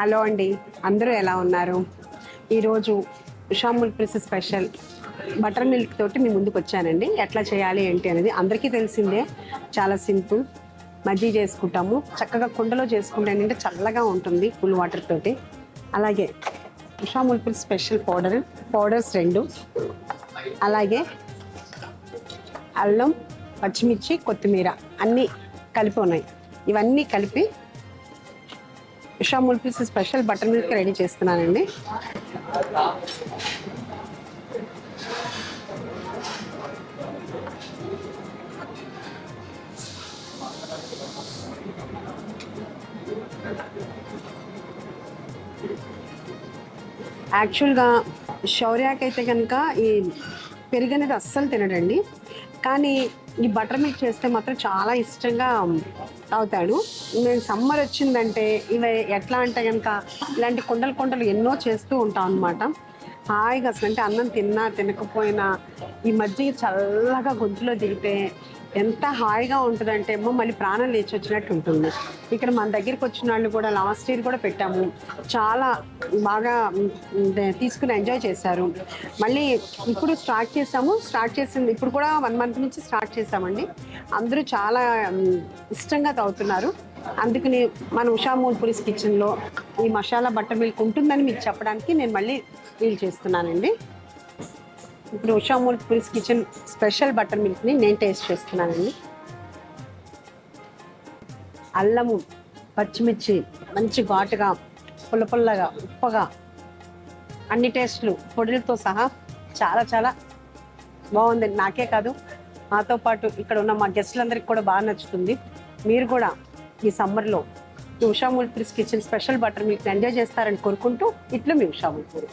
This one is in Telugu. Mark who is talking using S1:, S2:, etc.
S1: హలో అండి అందరూ ఎలా ఉన్నారు? ఈరోజు Usha milk special. Butter milk తోటి మీ ముందుకు వచ్చానండి. ఎట్లా చేయాలి ఏంటి అనేది అందరికీ తెలిసిందే. చాలా సింపుల్. మజ్జీ చేసుకుంటాము. చక్కగా కుండలో చేసుకుంటే ఏంటంటే చల్లగా ఉంటుంది కూల్ వాటర్ తోటి. అలాగే ఉషా ముల్పుల్ స్పెషల్ పౌడర్ పౌడర్స్ రెండు. అలాగే అల్లం పచ్చిమిర్చి కొత్తిమీర అన్నీ కలిపి ఉన్నాయి. ఇవన్నీ కలిపి ఇషా ముల్పిస్ స్పెషల్ బటర్ మిల్క్ రెడీ చేస్తున్నానండి. యాక్చువల్గా శౌర్యాకైతే కనుక ఈ పెరుగు అనేది అస్సలు తినడండి. కానీ ఈ బటర్ మిల్క్ చేస్తే మాత్రం చాలా ఇష్టంగా తాగుతాడు. నేను సమ్మర్ వచ్చిందంటే ఇవి ఎట్లా అంటే కనుక ఇలాంటి కొండలు కొండలు ఎన్నో చేస్తూ ఉంటాం అనమాట హాయిగా అసలు అంటే అన్నం తిన్నా తినకపోయినా ఈ మధ్య చల్లగా గొంతులో దిగితే ఎంత హాయిగా ఉంటుందంటే ఏమో మళ్ళీ ప్రాణం లేచి వచ్చినట్టు ఉంటుంది. ఇక్కడ మన దగ్గరికి వచ్చిన వాళ్ళు కూడా లాస్ట్ ఇయర్ కూడా పెట్టాము. చాలా బాగా తీసుకుని ఎంజాయ్ చేశారు. మళ్ళీ ఇప్పుడు స్టార్ట్ చేసాము స్టార్ట్ చేసింది ఇప్పుడు కూడా వన్ మంత్ నుంచి స్టార్ట్ చేసామండి అందరూ చాలా ఇష్టంగా తాగుతున్నారు. అందుకని మన ఉషా మూల్పురిస్ కిచెన్లో ఈ మసాలా బట్టర్ మిల్క్ ఉంటుందని మీకు చెప్పడానికి నేను మళ్ళీ ఫీల్ చేస్తున్నానండి. ఇప్పుడు ఉషా మూల్పురిస్ కిచెన్ స్పెషల్ బటర్ మిల్క్ని నేను టేస్ట్ చేస్తున్నానండి. అల్లము పచ్చిమిర్చి మంచి ఘాటుగా పుల్ల పుల్లగా ఉప్పగా అన్ని టేస్ట్లు పొడులతో సహా చాలా చాలా బాగుంది నాకే కాదు మాతో పాటు ఇక్కడ ఉన్న మా గెస్టులందరికీ కూడా బాగా నచ్చుతుంది. మీరు కూడా ఈ సమ్మర్లో మీ Usha ముల్పురిస్ kitchen special butter milk enjoy చేస్తారని కోరుకుంటూ ఇట్లు మీ ఉషా ముల్పూరి